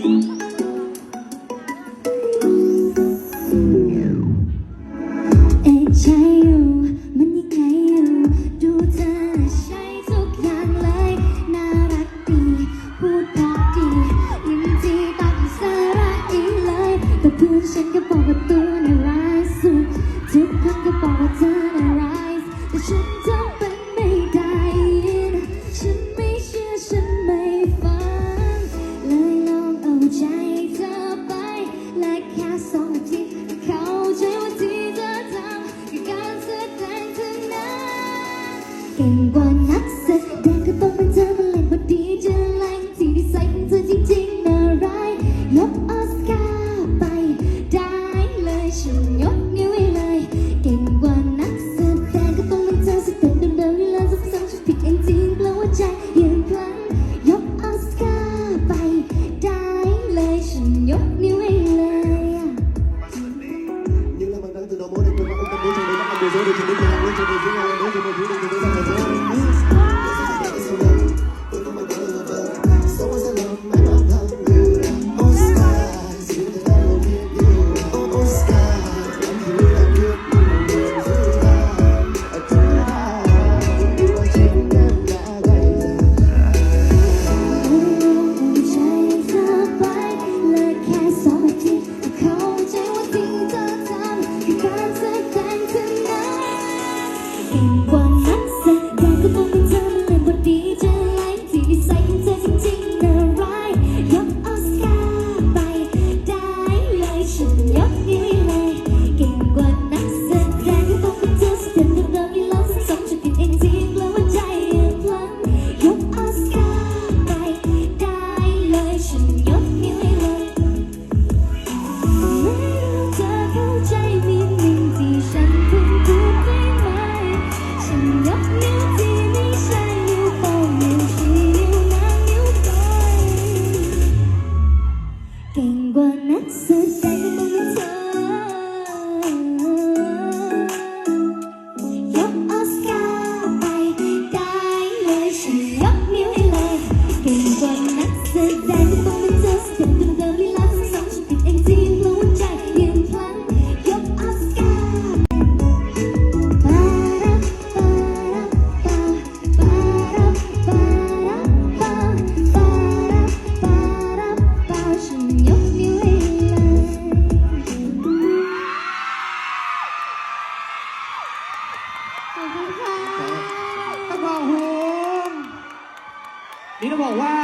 ฉันก็บอกว่าตัวน่าร้ายสุดทุกคนก็บอกว่าเธอน่าร้ายแต่ฉัน แค่สองนาทีเข้าใจว่าที่เธอทำคือการแสดงเท่านั้นเก่งกว่านักแสดงก็ต้องเป็นเธอมาเล่นบทดีเจะแรงที่นิสัยของเธอจริงๆน่าร้ายยกออสการ์ไปได้เลยฉันยกนิ้วให้เลย เก่งกว่านักแสดงก็ต้องเป็นเธอสเต็ปเดิมๆเวลาซ้ำๆฉันผิดเองจริงแปลว่าใจยืนพลันยกออสการ์ไปได้เลยฉันยกนิ้ว Arizona to the ground, to the ground. เก่ It's อบคุณค่ะตะบอกโฮมนี่ต้องบอกว่า